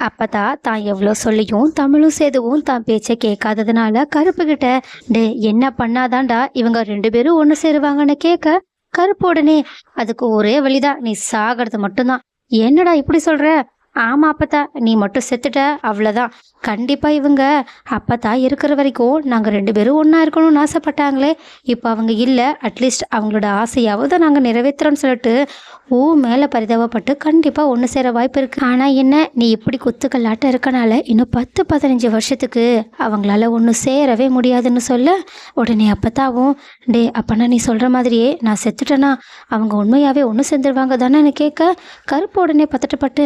அப்போ தான் எவ்வளோ சொல்லியும் தமிழும் சேதுவும் தான் பேச்சை கேட்காததுனால கருப்புக்கிட்ட டே என்ன பண்ணாதான்டா இவங்க ரெண்டு பேரும் ஒன்று சேருவாங்கன்னு கேட்க? கருப்பு உடனே அதுக்கு ஒரே வழிதான் நீ சாகிறது மட்டும்தான். என்னடா இப்படி சொல்ற? ஆமாம் அப்பத்தா. நீ மட்டும் செத்துட்ட அவ்வளோதான் கண்டிப்பாக இவங்க அப்பத்தா இருக்கிற வரைக்கும் நாங்கள் ரெண்டு பேரும் ஒன்றா இருக்கணும்னு ஆசைப்பட்டாங்களே. இப்போ அவங்க இல்லை. அட்லீஸ்ட் அவங்களோட ஆசையாவது நாங்கள் நிறைவேற்றுறோன்னு சொல்லிட்டு ஊ மேலே பரிதாபப்பட்டு கண்டிப்பாக ஒன்று சேர வாய்ப்பு இருக்குது ஆனால் என்ன நீ இப்படி குத்துக்கல்லாட்டம் இருக்கனால இன்னும் பத்து பதினஞ்சு வருஷத்துக்கு அவங்களால ஒன்று சேரவே முடியாதுன்னு சொல்ல உடனே அப்பத்தாவும் டே அப்பனா நீ சொல்கிற மாதிரியே நான் செத்துட்டேனா? அவங்க உண்மையாகவே ஒன்று சேர்ந்துருவாங்க தானே கேட்க கருப்பு உடனே பத்தட்டப்பட்டு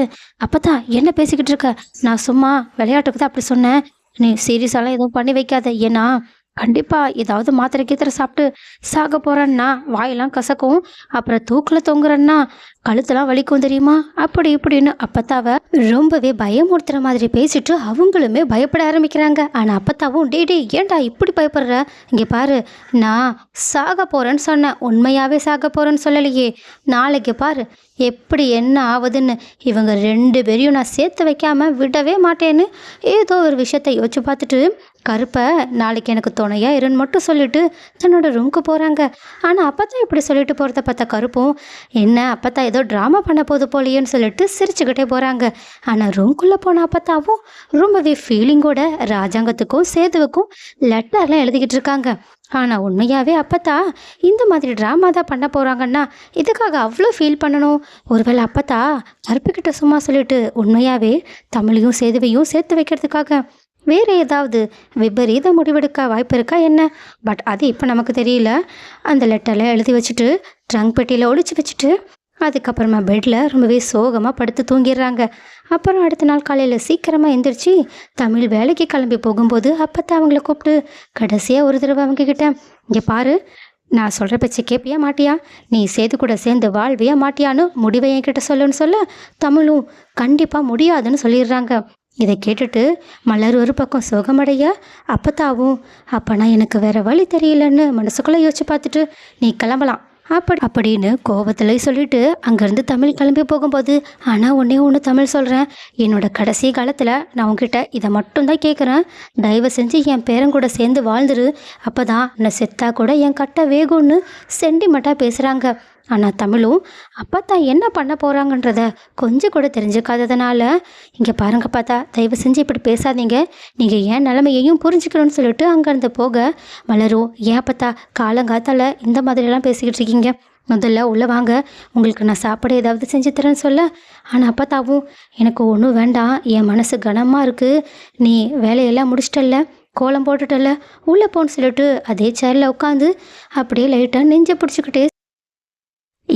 அப்பத்தா என்ன பேசிக்கிட்டு இருக்க? நான் சும்மா விளையாட்டுக்கு தான் அப்படி சொன்னேன். நீ சீரியஸாலாம் எதுவும் பண்ணி வைக்காத. ஏன்னா கண்டிப்பாக ஏதாவது மாத்திரை கீத்திரை சாப்பிட்டு சாக போகிறேன்னா வாயெல்லாம் கசக்கும். அப்புறம் தூக்கில் தொங்குறேன்னா கழுத்தெல்லாம் வலிக்கும் தெரியுமா? அப்படி இப்படின்னு அப்பத்தாவை ரொம்பவே பயமுறுத்துற மாதிரி பேசிட்டு அவங்களுமே பயப்பட ஆரம்பிக்கிறாங்க. ஆனால் அப்பத்தாவும் டே டே ஏன்டா இப்படி பயப்படுற? இங்கே பாரு நான் சாக போகிறேன்னு சொன்னேன். உண்மையாகவே சாக போகிறேன்னு சொல்லலையே. நாளைக்கு பாரு எப்படி என்ன ஆகுதுன்னு இவங்க ரெண்டு பேரையும் நான் சேர்த்து வைக்காம விடவே மாட்டேன்னு ஏதோ ஒரு விஷயத்த யோசிச்சு பார்த்துட்டு கருப்பை நாளைக்கு எனக்கு துணையா இருன்னு மட்டும் சொல்லிட்டு தன்னோட ரூமுக்கு போகிறாங்க ஆனால் அப்பத்தான் இப்படி சொல்லிட்டு போகிறத பார்த்த கருப்பும் என்ன அப்பத்தான் ஏதோ ட்ராமா பண்ண போது போலியேன்னு சொல்லிட்டு சிரிச்சுக்கிட்டே போகிறாங்க ஆனால் ரூம்குள்ளே போன அப்பத்தாவும் ரொம்பவே ஃபீலிங்கோட ராஜாங்கத்துக்கும் சேதுவுக்கும் லெட்டர்லாம் எழுதிக்கிட்டு இருக்காங்க. ஆனால் உண்மையாகவே அப்பத்தா இந்த மாதிரி ட்ராமா தான் பண்ண போகிறாங்கன்னா இதுக்காக அவ்வளோ ஃபீல் பண்ணணும்? ஒருவேளை அப்பத்தா கருப்புக்கிட்ட சும்மா சொல்லிட்டு உண்மையாகவே தமிழையும் சேதுவையும் சேர்த்து வைக்கிறதுக்காக வேறு ஏதாவது விபரீத முடிவெடுக்க வாய்ப்பு இருக்கா என்ன? பட் அது இப்போ நமக்கு தெரியல. அந்த லெட்டரில் எழுதி வச்சுட்டு ட்ரங்க் பெட்டியில் ஒழிச்சு வச்சுட்டு அதுக்கப்புறமா பெட்டில் ரொம்பவே சோகமாக படுத்து தூங்கிடுறாங்க. அப்புறம் அடுத்த நாள் காலையில் சீக்கிரமாக எந்திரிச்சு தமிழ் வேலைக்கு கிளம்பி போகும்போது அப்பத்தான் அவங்கள கூப்பிட்டு கடைசியாக ஒரு தடவை அவங்கக்கிட்ட இங்கே பாரு நான் சொல்கிற பேச்சை கேட்பியா மாட்டியா? நீ சேது கூட சேர்ந்து வாழ்வியா மாட்டியான்னு முடிவை என்கிட்ட சொல்லுன்னு சொல்ல தமிழும் கண்டிப்பாக முடியாதுன்னு சொல்லிடுறாங்க. இதை கேட்டுட்டு மலர் ஒரு பக்கம் சோகமடைய அப்பத்தாவும் அப்பனா எனக்கு வேற வழி தெரியலன்னு மனசுக்குள்ளே யோசிச்சு பார்த்துட்டு நீ கிளம்பலாம். அப்படி அப்படின்னு கோபத்தில் சொல்லிட்டு அங்கேருந்து தமிழ் கிளம்பி போகும்போது ஆனால் ஒன்றே ஒன்று தமிழ் சொல்கிறேன் என்னோட கடைசி காலத்தில் நான் உங்ககிட்ட இதை மட்டும்தான் கேட்குறேன் தயவு செஞ்சு என் பேரங்கூட சேர்ந்து வாழ்ந்துரு. அப்போ தான் நான் செத்தா கூட என் கட்டை வேகும்னு சென்டிமெண்ட்டாக பேசுகிறாங்க ஆனால் தமிழும் அப்பா தான் என்ன பண்ண போகிறாங்கன்றத கொஞ்சம் கூட தெரிஞ்சுக்காததுனால இங்கே பாருங்க பார்த்தா தயவு செஞ்சு இப்படி பேசாதீங்க. நீங்கள் ஏன் நிலமையையும் புரிஞ்சுக்கணும்னு சொல்லிட்டு அங்கேருந்து போக மலரும் ஏன் பார்த்தா காலங்காத்தால் இந்த மாதிரிலாம் பேசிக்கிட்டு இருக்கீங்க? முதல்ல உள்ளே வாங்க உங்களுக்கு நான் சாப்பாடு ஏதாவது செஞ்சு தரேன்னு சொல்ல. ஆனால் அப்பத்தாவும் எனக்கு ஒன்றும் வேண்டாம் என் மனசு கனமாக இருக்குது நீ வேலையெல்லாம் முடிச்சிட்டல்ல கோலம் போட்டுட்டல உள்ளே போன்னு சொல்லிட்டு அதே சேரில் உட்காந்து அப்படியே லைட்டாக நெஞ்சை பிடிச்சிக்கிட்டே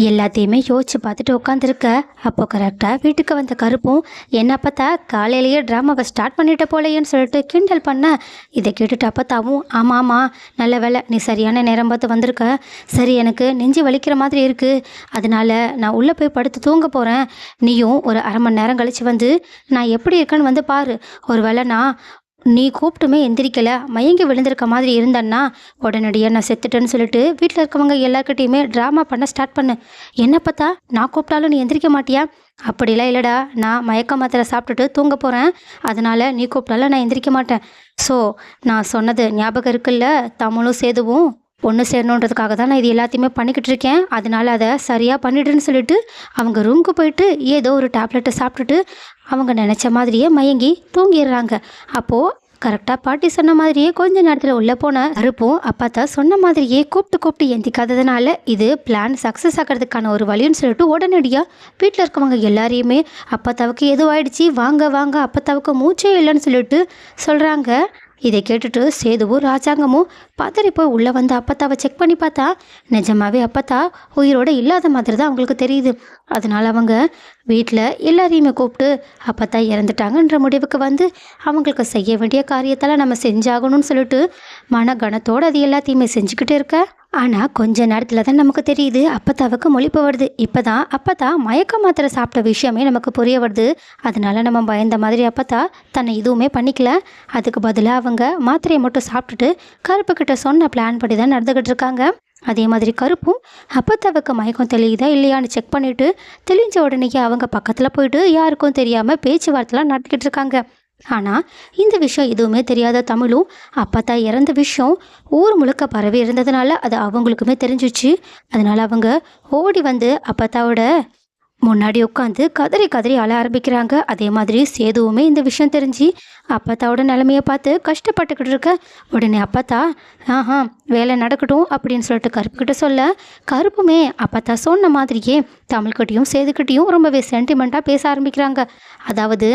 எல்லாத்தையுமே யோசிச்சு பார்த்துட்டு உட்காந்துருக்க அப்போ கரெக்டாக வீட்டுக்கு வந்த கருப்பும் என்ன பார்த்தா காலையிலேயே ட்ராமாவை ஸ்டார்ட் பண்ணிட்ட போலையேன்னு சொல்லிட்டு கிண்டல் பண்ண. இதை கேட்டுட்டு அப்பத்தாவும் ஆமாம் ஆமாம் நல்ல வேலை நீ சரியான நேரம் பார்த்து வந்திருக்க. சரி எனக்கு நெஞ்சு வலிக்கிற மாதிரி இருக்குது அதனால நான் உள்ளே போய் படுத்து தூங்க போகிறேன் நீயும் ஒரு அரை மணி நேரம் கழித்து வந்து நான் எப்படி இருக்கேன்னு வந்து பாரு. ஒருவேளை நான் நீ கூப்பிட்டுமே எந்திரிக்கல மயங்கி விழுந்திருக்க மாதிரி இருந்தன்னா உடனடியாக நான் செத்துட்டேன்னு சொல்லிட்டு வீட்டில் இருக்கவங்க எல்லார்கிட்டையுமே ட்ராமா பண்ண ஸ்டார்ட் பண்ணு. என்ன பார்த்தா நான் கூப்பிட்டாலும் நீ எந்திரிக்க மாட்டியா? அப்படிலாம் இல்லைடா நான் மயக்க மாத்திரை சாப்பிட்டுட்டு தூங்க போகிறேன் அதனால் நீ கூப்பிட்டாலும் நான் எந்திரிக்க மாட்டேன். ஸோ நான் சொன்னது ஞாபகம் இருக்குல்ல? தமிழும் சேதுவும். ஒன்று சேரணுன்றதுக்காக தான் நான் இது எல்லாத்தையுமே பண்ணிக்கிட்டு இருக்கேன். அதனால் அதை சரியாக பண்ணிடுன்னு சொல்லிட்டு அவங்க ரூமுக்கு போயிட்டு ஏதோ ஒரு டேப்லெட்டை சாப்பிட்டுட்டு அவங்க நினச்ச மாதிரியே மயங்கி தூங்கிடுறாங்க. அப்போது கரெக்டாக பாட்டி சொன்ன மாதிரியே கொஞ்ச நேரத்தில் உள்ளே போன கருப்பும் அப்பாத்தா சொன்ன மாதிரியே கூப்பிட்டு கூப்பிட்டு எந்திக்காததுனால இது பிளான் சக்ஸஸ் ஆகிறதுக்கான ஒரு வழின்னு சொல்லிட்டு உடனடியாக வீட்டில் இருக்கவங்க எல்லாரையுமே அப்பத்தாவுக்கு எதுவும் வாங்க வாங்க அப்பத்தாவுக்கு மூச்சே இல்லைன்னு சொல்லிட்டு சொல்கிறாங்க இதை கேட்டுட்டு சேதுவும் ராஜாங்கமும் பதறி போய் உள்ளே வந்து அப்பத்தாவை செக் பண்ணி பார்த்தா நிஜமாவே அப்பத்தா உயிரோட இல்லாத மாதிரி தான் அவங்களுக்கு தெரியுது. அதனால் அவங்க வீட்டில் எல்லாரையுமே கூப்பிட்டு அப்பத்தா இறந்துட்டாங்கன்ற முடிவுக்கு வந்து அவங்களுக்கு செய்ய வேண்டிய காரியத்தெல்லாம் நம்ம செஞ்சாகணும்னு சொல்லிட்டு மன கணத்தோடு அது எல்லாத்தையுமே செஞ்சுக்கிட்டே இருக்க. ஆனால் கொஞ்ச நேரத்தில் தான் நமக்கு தெரியுது. அப்பத்தாவுக்கு மொழிப்பு வருது. இப்போ தான் அப்பத்தா மயக்க மாத்திரை சாப்பிட்ட விஷயமே நமக்கு புரிய வருது. அதனால நம்ம பயந்த மாதிரி அப்பத்தா தன்னை எதுவுமே பண்ணிக்கல. அதுக்கு பதிலாக அவங்க மாத்திரையை மட்டும் சாப்பிட்டுட்டு கருப்பு கிட்ட சொன்ன பிளான் படி தான் நடந்துக்கிட்டு இருக்காங்க. அதே மாதிரி கருப்பும் அப்பத்தாவுக்கு மயக்கம் தெளியுதா இல்லையான்னு செக் பண்ணிவிட்டு தெளிஞ்ச உடனேயே அவங்க பக்கத்தில் போயிட்டு யாருக்கும் தெரியாமல் பேச்சுவார்த்தைலாம் நடத்திக்கிட்டு இருக்காங்க. ஆனால் இந்த விஷயம் எதுவுமே தெரியாத தமிழும் அப்பத்தா இறந்த விஷயம் ஊர் முழுக்க பரவி இருந்ததுனால அது அவங்களுக்குமே தெரிஞ்சிச்சு. அதனால் அவங்க ஓடி வந்து அப்பத்தாவோட முன்னாடி உட்காந்து கதறி கதறி அழ ஆரம்பிக்கிறாங்க. அதே மாதிரி சேதுவுமே இந்த விஷயம் தெரிஞ்சு அப்பத்தாவோட நிலமையை பார்த்து கஷ்டப்பட்டுக்கிட்டு இருக்க. உடனே அப்பத்தா ஆஹா வேலை நடக்கட்டும் அப்படின்னு சொல்லிட்டு கருப்புக்கிட்ட சொல்ல கருப்புமே அப்பத்தா சொன்ன மாதிரியே தமிழ்கிட்டையும் சேதுக்கிட்டையும் ரொம்பவே சென்டிமெண்ட்டாக பேச ஆரம்பிக்கிறாங்க. அதாவது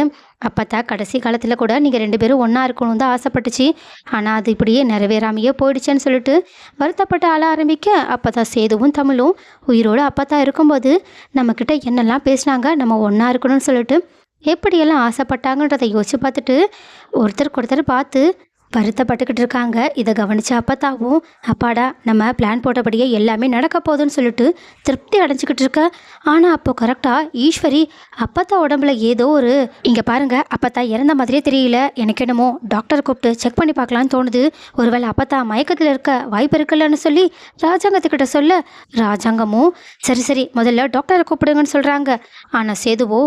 அப்பத்தா கடைசி காலத்தில் கூட நீங்கள் ரெண்டு பேரும் ஒன்றா இருக்கணும் தான் ஆசைப்பட்டுச்சு. ஆனால் அது இப்படியே நிறைவேறாமையே போயிடுச்சேன்னு சொல்லிட்டு வருத்தப்பட்டு ஆள ஆரம்பிக்க அப்பத்தா சேதுவும் தமிழும் உயிரோடு அப்பத்தா இருக்கும்போது நம்மக்கிட்ட என்னெல்லாம் பேசினாங்க நம்ம ஒன்றா இருக்கணும்னு சொல்லிட்டு எப்படியெல்லாம் ஆசைப்பட்டாங்கன்றதை யோசிச்சு பார்த்துட்டு ஒருத்தருக்கு ஒருத்தர் பார்த்து வருத்தப்பட்டுக்கிட்டு இருக்காங்க. இதை கவனிச்ச அப்பத்தாவும் அப்பாடா நம்ம பிளான் போட்டபடியே எல்லாமே நடக்க போகுதுன்னு சொல்லிட்டு திருப்தி அடைஞ்சிக்கிட்டு இருக்க. ஆனால் அப்போது கரெக்டாக ஈஸ்வரி அப்பத்தா உடம்புல ஏதோ ஒரு இங்கே பாருங்கள் அப்பத்தா இறந்த மாதிரியே தெரியல. எனக்கு என்னமோ டாக்டர் கூப்பிட்டு செக் பண்ணி பார்க்கலான்னு தோணுது. ஒருவேளை அப்பத்தா மயக்கத்தில் இருக்க வாய்ப்பு இருக்குல்லன்னு சொல்லி ராஜாங்கத்துக்கிட்ட சொல்ல ராஜாங்கமும் சரி சரி முதல்ல டாக்டரை கூப்பிடுங்கன்னு சொல்கிறாங்க ஆனால் சேதுவோ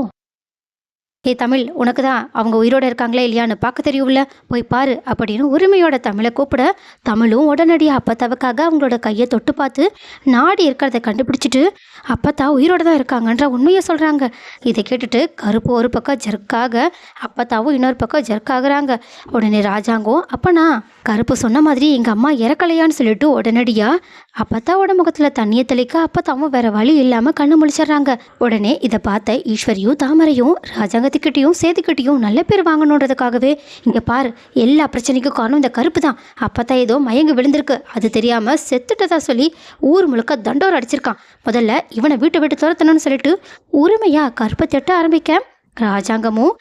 ஏ தமிழ் உனக்கு தான் அவங்க உயிரோடு இருக்காங்களே இல்லையான்னு பார்க்க தெரியும்ல. போய் பாரு அப்படின்னு உரிமையோட தமிழை கூப்பிட தமிழும் உடனடியாக அப்பத்தாவுக்காக அவங்களோட கையை தொட்டு பார்த்து நாடி இருக்கிறத கண்டுபிடிச்சிட்டு அப்பத்தா உயிரோடு தான் இருக்காங்கன்ற உண்மையை சொல்கிறாங்க இதை கேட்டுட்டு கருப்பு ஒரு பக்கம் ஜெர்க்காக அப்பத்தாவும் இன்னொரு பக்கம் ஜெர்க்காகிறாங்க. உடனே ராஜாங்கம் அப்பனா கருப்பு சொன்ன மாதிரி எங்கள் அம்மா இறக்கலையான்னு சொல்லிட்டு உடனடியாக அப்பத்தாவோட முகத்தில் தண்ணியை தெளிக்க அப்பத்தாவும் வேற வழி இல்லாமல் கண்ணு முழிச்சிடுறாங்க. உடனே இதை பார்த்த ஈஸ்வரியும் தாமரையும் ராஜாங்கத்துக்கிட்டையும் சேதுக்கிட்டையும் நல்ல பேர் வாங்கணுன்றதுக்காகவே இங்கே பாரு எல்லா பிரச்சனைக்கும் காரணம் இந்த கருப்பு தான் அப்பத்தா ஏதோ மயங்கு விழுந்திருக்கு. அது தெரியாமல் செத்துட்டதா சொல்லி ஊர் முழுக்க தண்டோர் அடிச்சிருக்கான். முதல்ல இவனை வீட்டை விட்டு துரத்தணும்னு சொல்லிட்டு உரிமையாக கருப்பை திட்ட ஆரம்பிக்க ராஜாங்கமும்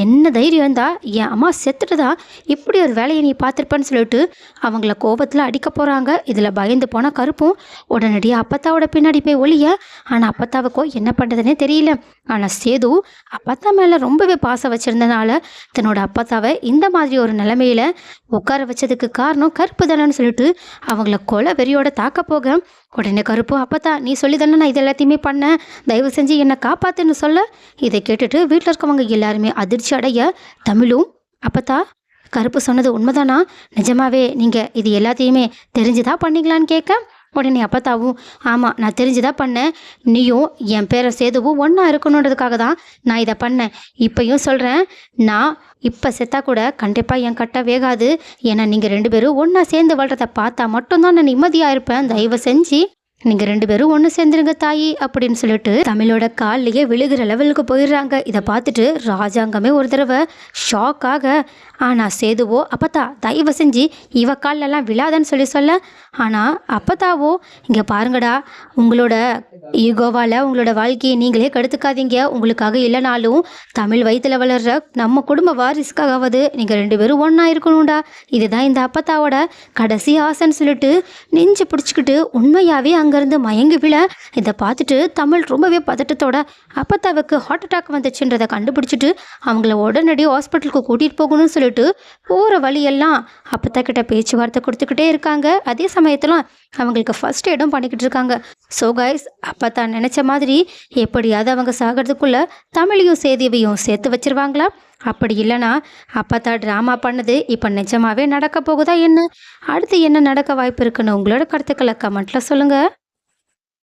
என்ன தைரியம் இருந்தா என் அம்மா செத்துட்டுதா இப்படி ஒரு வேலையை நீ பார்த்துருப்பேன்னு சொல்லிட்டு அவங்கள கோபத்தில் அடிக்க போகிறாங்க இதில் பயந்து போன கருப்பும் உடனடியாக அப்பத்தாவோட பின்னாடி போய் ஒழிய ஆனால் அப்பத்தாவுக்கோ என்ன பண்ணுறதுனே தெரியல. ஆனால் சேது அப்பத்தா மேலே ரொம்பவே பாசம் வச்சுருந்தனால தன்னோட அப்பத்தாவை இந்த மாதிரி ஒரு நிலைமையில் உட்கார வச்சதுக்கு காரணம் கருப்பு தானேன்னு சொல்லிட்டு அவங்கள கொலை வெறியோட தாக்க போக உடனே கருப்பு அப்பத்தா நீ சொல்லி தானே நான் இது எல்லாத்தையுமே பண்ணேன். தயவு செஞ்சு என்னை காப்பாத்துன்னு சொல்ல. இதை கேட்டுட்டு வீட்டில் இருக்கவங்க எல்லாருமே அதிர்ச்சி அடைய தமிழும் அப்பத்தா கருப்பு சொன்னது உண்மைதானா? நிஜமாவே நீங்கள் இது எல்லாத்தையுமே தெரிஞ்சுதான் பண்ணிக்கலான்னு கேட்க உடனே அப்பத்தாவும் ஆமாம் நான் தெரிஞ்சுதான் பண்ணேன். நீயும் என் பேரை சேதுவும் ஒன்றா இருக்கணுன்றதுக்காக தான் நான் இதை பண்ணேன். இப்பயும் சொல்கிறேன் நான் இப்போ செத்தா கூட கண்டிப்பாக என் கட்ட வேகாது. ஏன்னா நீங்கள் ரெண்டு பேரும் ஒன்றா சேர்ந்து வாழ்கிறத பார்த்தா மட்டும்தான் நான் நிம்மதியாக இருப்பேன். தயவு செஞ்சு நீங்கள் ரெண்டு பேரும் ஒன்று சேர்ந்துருங்க தாயி அப்படின்னு சொல்லிட்டு தமிழோட கால்லையே விழுகிற லெவலுக்கு போயிடுறாங்க. இதை பார்த்துட்டு ராஜாங்கமே ஒரு தடவை ஷாக்காக ஆனால் சேதுவோ அப்பத்தா தயவு செஞ்சு இவ கால்லெல்லாம் விழாதன்னு சொல்லி சொல்ல. ஆனால் அப்பத்தாவோ இங்கே பாருங்கடா உங்களோட ஈகோவால் உங்களோட வாழ்க்கையை நீங்களே கெடுத்துக்காதீங்க. உங்களுக்காக இல்லைனாலும் தமிழ் வயிற்றில் வளர்ற நம்ம குடும்ப வாரிசுக்காகவது நீங்கள் ரெண்டு பேரும் ஒன்றா இருக்கணும்டா. இதுதான் இந்த அப்பத்தாவோட கடைசி ஆசைன்னு சொல்லிட்டு நெஞ்சு பிடிச்சிக்கிட்டு உண்மையாகவே அங்கே அங்கேருந்து மயங்கி விழ இதை பார்த்துட்டு தமிழ் ரொம்பவே பதட்டத்தோட அப்பத்தாவுக்கு ஹார்ட் அட்டாக் வந்துச்சுன்றதை கண்டுபிடிச்சிட்டு அவங்கள உடனடி ஹாஸ்பிட்டலுக்கு கூட்டிகிட்டு போகணும்னு சொல்லிட்டு போகிற வழியெல்லாம் அப்பத்தா கிட்ட பேச்சுவார்த்தை கொடுத்துக்கிட்டே இருக்காங்க. அதே சமயத்தில் அவங்களுக்கு ஃபர்ஸ்ட் எய்டும் பண்ணிக்கிட்டு இருக்காங்க. ஸோ கைஸ் அப்பத்தா நினச்ச மாதிரி எப்படியாவது அவங்க சாகிறதுக்குள்ளே தமிழையும் சேதியவையும் சேர்த்து வச்சிருவாங்களா? அப்படி இல்லைனா அப்பத்தா ட்ராமா பண்ணது இப்போ நிஜமாவே நடக்க போகுதா என்ன? அடுத்து என்ன நடக்க வாய்ப்பு இருக்குன்னு உங்களோட கருத்துக்களை கமெண்ட்டில் சொல்லுங்கள்